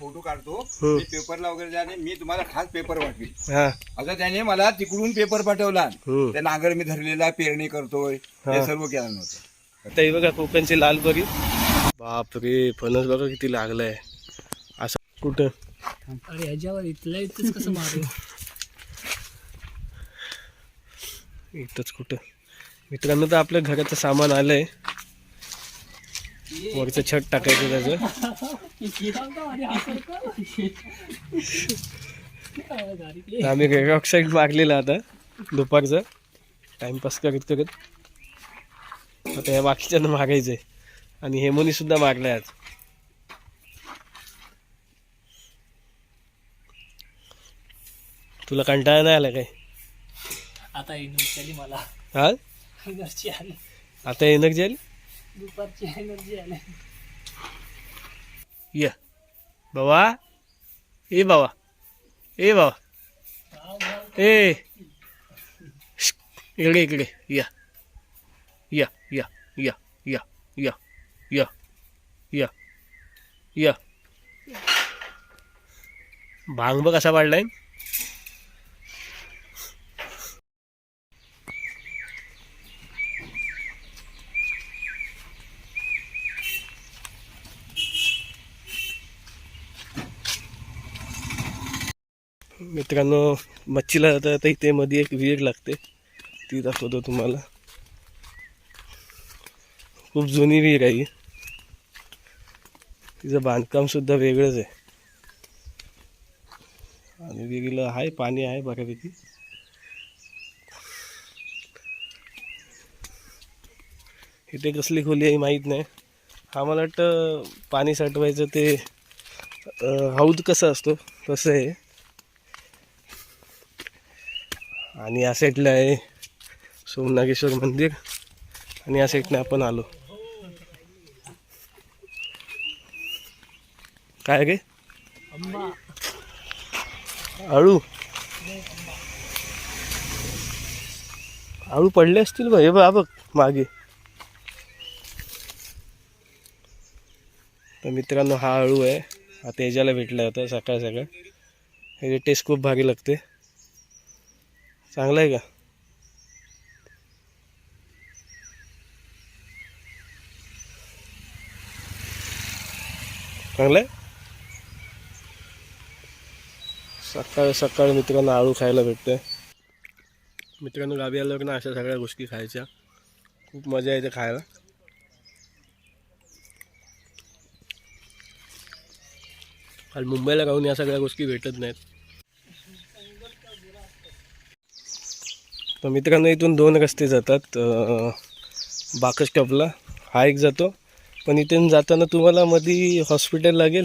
Photo काढतो. मी पेपरला वगैरे जाणे मी तुम्हाला खास पेपर पाठवी हा. असं त्याने मला तिकडून पेपर पाठवला. हम्म. त्या नांगर मी धरलेला पेरणी करतोय हा. हे सर्व केलं नव्हतं आता. हे बघा कोकणची लाल बरी. बापरे फणस बघा किती लागलाय. असं कुठं? अरे ह्याच्यावर इथलं इथंच कसं मारू? इथंच कुठं? मित्रांनो तर आपल्या घराचं सामान आलंय. वरचं छत टाकायचं त्याचं. आम्ही रेरॉक साईड मारलेला आता दुपारचं. टाइमपास करत करत. आता या बाकीच्यांना मागायचंय. आणि हेमोनी सुद्धा मागलाय आज. तुला कंटाळा नाही आला काय? आता एनर्जी आली मला. हा? एनर्जी आली. आता एनर्जी आली? दुपारची एनर्जी आली. या. बाबा. ए बाबा. ए बाबा. ए. इकडे इकडे. या. या या या या या या या या. भांग बघ कसा वाढलाय. मित्रांनो मच्छीला जाता तर इथे मध्ये एक विहीर लागते. ती दाखवतो तुम्हाला. खूप जुनी विहीर आहे तिचं बांधकाम सुद्धा वेगळंच आहे. आणि विहिरीला आहे पाणी आहे बऱ्यापैकी. इथे कसली खोली आहे माहीत नाही. हा मला वाटतं पाणी साठवायचं ते हौद कसं असतो तसं आहे. आणि या साईडला आहे सोमनागेश्वर मंदिर. आणि या साईडने आपण आलो. काय गे? आळू. आळू पडले असतील बघ हे बघ बघ मागे. तर मित्रांनो हा आळू आहे. आता याच्याला भेटला होता सकाळ सकाळ. ह्याची टेस्ट खूप भारी लागते. चांगलं आहे का? चांगलं आहे? सकाळ सकाळ मित्रांनो आळू खायला भेटते मित्रांनो गावी आल्यावर ना अशा सगळ्या गोष्टी खायच्या. खूप मजा येते खायला. आणि मुंबईला राहून या सगळ्या गोष्टी भेटत नाहीत. तर मित्रांनो इथून दोन रस्ते जातात. बाकस टॉपला हा एक जातो. पण इथून जाताना तुम्हाला मधी हॉस्पिटल लागेल.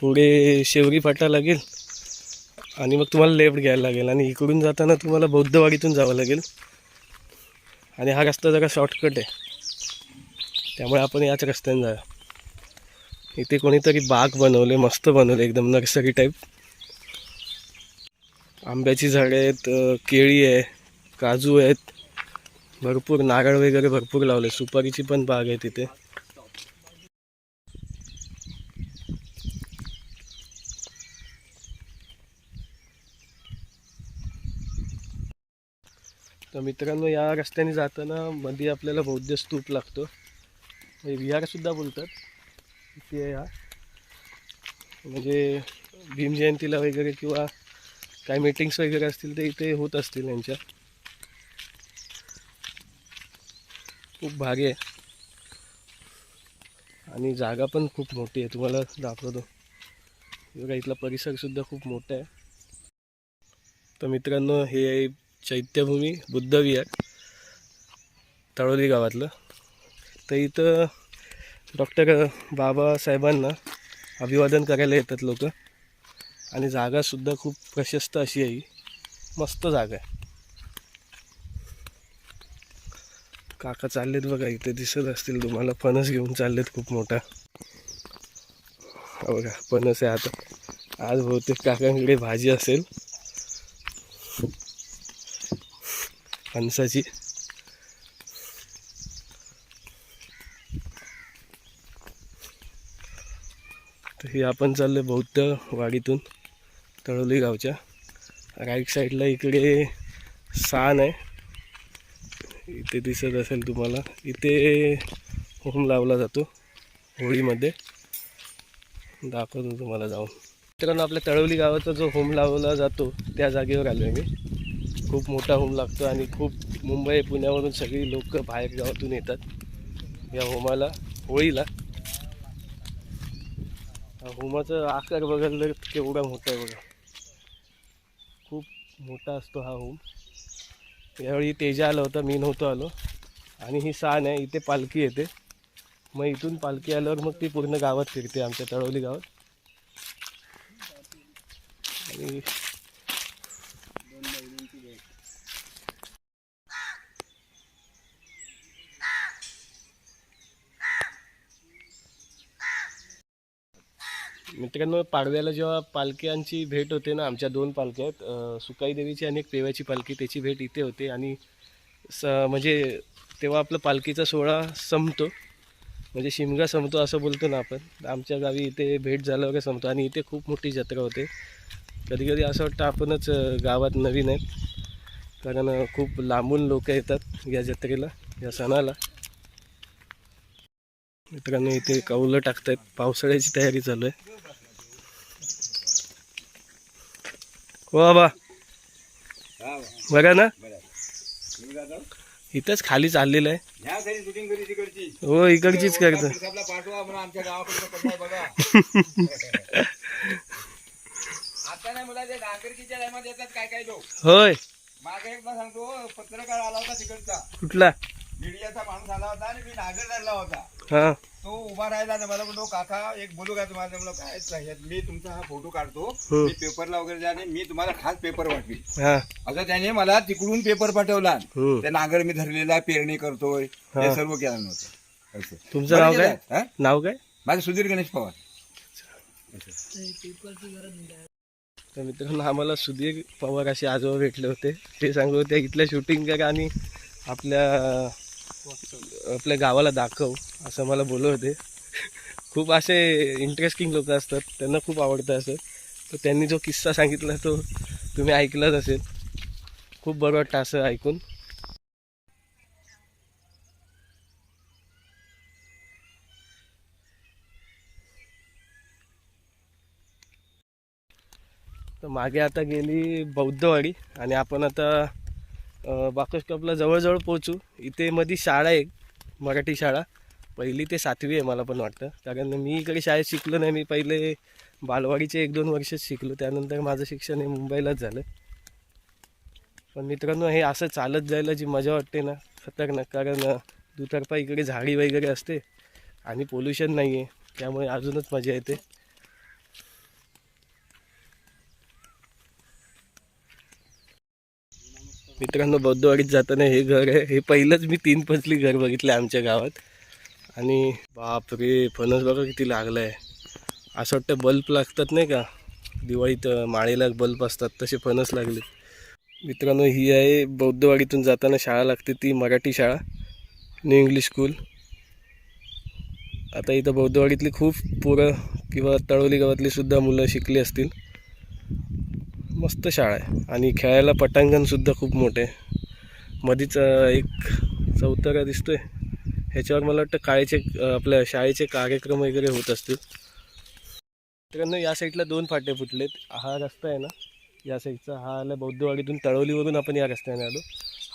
पुढे शेवरी फाटा लागेल. आणि मग तुम्हाला लेफ्ट घ्यायला लागेल. आणि इकडून जाताना तुम्हाला बौद्धवाडीतून जावं लागेल. आणि हा रस्ता जरा शॉर्टकट आहे. त्यामुळे आपण याच रस्त्याने जा इथे कोणीतरी बाग बनवले मस्त बनवले एकदम नर्सरी टाईप आंब्याची झाडे आहेत केळी आहे. काजू आहेत. भरपूर नारळ वगैरे भरपूर लावले. सुपारीची पण बाग आहे तिथे. तर मित्रांनो या रस्त्याने जाताना मध्ये आपल्याला बौद्ध स्तूप लागतो. विहारसुद्धा बोलतात. ते आहे हा म्हणजे भीम जयंतीला वगैरे किंवा काय मीटिंग्स वगैरे असतील ते इथे होत असतील यांच्या. खूप भारी आहे. आणि जागा पण खूप मोठी आहे. तुम्हाला दाखवतो. बघा इथला परिसरसुद्धा खूप मोठा आहे. तर मित्रांनो हे आहे चैत्यभूमी बुद्धविहार तळोली गावातलं. तर इथं डॉक्टर बाबासाहेबांना अभिवादन करायला येतात लोक. आणि जागासुद्धा खूप प्रशस्त अशी आहे. मस्त जागा आहे. काका चाललेत बघा इथे दिसत असतील तुम्हाला. फणस घेऊन चाललेत खूप मोठा. बघा फणस आहे आता. आज बहुतेक काकांकडे भाजी असेल. फणसाची. तर हे आपण चाललो बौद्ध वाडीतून तळोली गावच्या. राईट साईडला इकडे सान आहे इथे दिसत असेल तुम्हाला. इथे होम लावला जातो होळीमध्ये. दाखवतो तुम्हाला जाऊन. मित्रांनो आपल्या तळवली गावाचा जो होम लावला जातो त्या जागेवर आलो आहे मी. खूप मोठा होम लागतो आणि खूप मुंबई पुण्यावरून सगळी लोक बाहेर गावातून येतात या होमाला होळीला. होमाचा आकार बघायला तर केवढा मोठा आहे बघा. खूप मोठा असतो हा होम. यावेळी तेजा आलं होतं मी नव्हतो आलो. आणि ही सान आहे इथे पालखी येते. मग इथून पालखी आल्यावर मग ती पूर्ण गावात फिरते आमच्या तळवली गावात. आणि मित्रांनो पाडव्याला जेव्हा पालख्यांची भेट होते ना आमच्या दोन पालख्या आहेत सुकाई देवीची आणि एक पेव्याची पालखी त्याची भेट इथे होते. आणि स म्हणजे तेव्हा आपलं पालखीचा सोहळा संपतो. म्हणजे शिमगा संपतो असं बोलतो ना आपण. आमच्या गावी इथे भेट झालं वगैरे संपतो. आणि इथे खूप मोठी जत्रा होते. कधी कधी असं वाटतं आपणच गावात नवीन आहेत. कारण खूप लांबून लोक येतात या जत्रेला या सणाला. मित्रांनो इथे कौलं टाकतायत. पावसाळ्याची तयारी चालू आहे. हो वा. बघा ना? इथंच खाली चाललेलं आहे. हो इकडचीच करतो. होय. मागे एकदा सांगतो पत्रकार आला होता तिकडचा. कुठला? मीडियाचा माणूस आला होता आणि मी नागरला होता. हा. तो उभा राहिला आणि मला म्हणतो काका एक बोलू का तुम्हाला? म्हणलं काय साहेब, मी तुमचा हा फोटो काढतो. मी पेपरला वगैरे जाणे मी तुम्हाला खास पेपर हा. असं त्याने मला तिकडून पेपर पाठवला. त्या नागर मी धरलेला पेरणी करतोय हा. सर्व केलं नव्हतं. असं. तुमचं नाव काय? हा? नाव काय? माझं सुधीर गणेश पवार. नाही तर मित्रांनो आम्हाला सुधीर पवार असे आजोबा भेटले होते. ते सांगत होते इथल्या शूटिंग कर आणि आपल्या आपल्या गावाला दाखव असं मला बोलत होते खूप असे इंटरेस्टिंग लोक असतात त्यांना खूप आवडतं असं. तर त्यांनी जो किस्सा सांगितला तो तुम्ही ऐकलाच असेल. खूप बरं वाटतं असं ऐकून. तर मागे आता गेली बौद्धवाडी आणि आपण आता बाकस कपला जवळजवळ पोहोचू. इथे मध्ये शाळा आहे मराठी शाळा. पहिली ते सातवी आहे मला पण वाटतं. कारण मी इकडे शाळेत शिकलो नाही मी पहिले बालवाडीचे एक दोन वर्षच शिकलो. त्यानंतर माझं शिक्षण हे मुंबईलाच झालं. पण मित्रांनो हे असं चालत जायला जी मजा वाटते ना खतरनाक. कारण दुतर्फा इकडे झाडी वगैरे असते आणि पोल्युशन नाही आहे त्यामुळे अजूनच मजा येते. मित्रांनो बौद्धवाडीत जाताना हे घर आहे. हे पहिलंच मी तीन पजली घर बघितलं आमच्या गावात. आणि बापरे फणस बघा किती लागलं आहे असं वाटतं बल्ब लागतात नाही का? दिवाळीत माळीला माळेला बल्ब असतात तसे फणस लागले मित्रांनो ही आहे बौद्धवाडीतून जाताना शाळा लागते ती मराठी शाळा न्यू इंग्लिश स्कूल आता इथं बौद्धवाडीतली खूप पोरं किंवा तळोली गावातली सुद्धा मुलं शिकली असतील. मस्त शाळा आहे. आणि खेळायला पटांगणसुद्धा खूप मोठे. आहे मधीच एक एक दिसतो दिसतोय. ह्याच्यावर मला वाटतं काळेचे आपल्या शाळेचे कार्यक्रम वगैरे होत असतील. मित्रांनो या साईडला दोन फाटे फुटलेत. हा रस्ता आहे ना या साईडचा. हा आला बौद्धवाडीतून तळवलीवरून आपण या रस्त्याने आलो.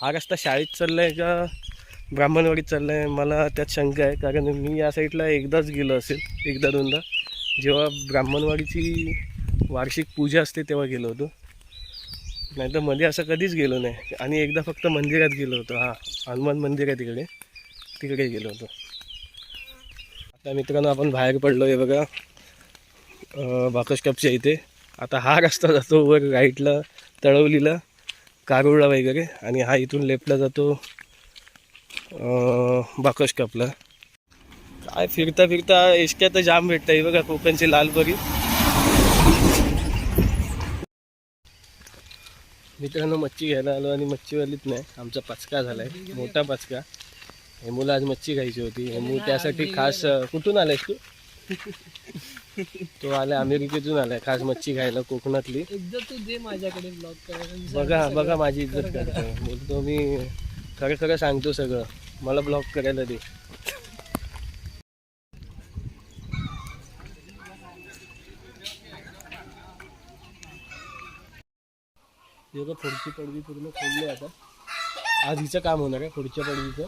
हा रस्ता शाळेत चालला आहे का ब्राह्मणवाडीत चालला आहे मला त्यात शंका आहे. कारण मी या साईडला एकदाच गेलो असेल एकदा दोनदा. जेव्हा ब्राह्मणवाडीची वार्षिक पूजा असते तेव्हा गेलो होतो. नाही तर मध्ये असं कधीच गेलो नाही. आणि एकदा फक्त मंदिरात गेलो होतो. हा हनुमान मंदिर आहे तिकडे. तिकडे गेलो होतो. आता मित्रांनो आपण बाहेर पडलो आहे बघा. अं, कपच्या इथे. आता हा रस्ता जातो वर राईटला तळवलीला कारुळला वगैरे. आणि हा इथून लेफ्टला जातो अं, कपला. काय फिरता फिरता एसट्या तर जाम भेटतं आहे बघा कोकणची लालपरी. मित्रांनो मच्छी घ्यायला आलो आणि मच्छीवालीच नाही आमचा पचका झालाय मोठा पचका. हेमूला आज मच्छी खायची होती हेमू त्यासाठी खास कुठून आलायस तू? तो आलाय अमेरिकेतून आलाय खास मच्छी खायला कोकणातली. एकदा तू दे माझ्याकडे ब्लॉग करायला बघा बघा माझी इज्जत करतोय बोलतो मी खरं खरं सांगतो सगळं. मला ब्लॉक करायला दे. हे बघा पुढची पडवी पूर्ण खोलली आता. आज हिचं काम होणार आहे पुढच्या पडवीचं.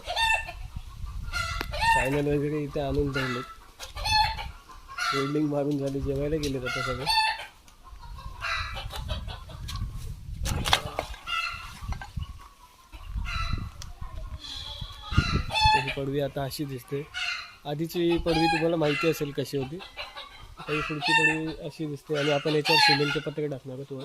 सायनल वगैरे इथे आणून ठेवले वेल्डिंग मारून झाली जेवायला गेले आता सगळे. ही पडवी आता अशी दिसते. आधीची पडवी तुम्हाला माहिती असेल कशी होती. आता ही पुढची पडवी अशी दिसते आणि आपण याच्यावर सिमेंटचे पत्रे टाकणार आहोत वर.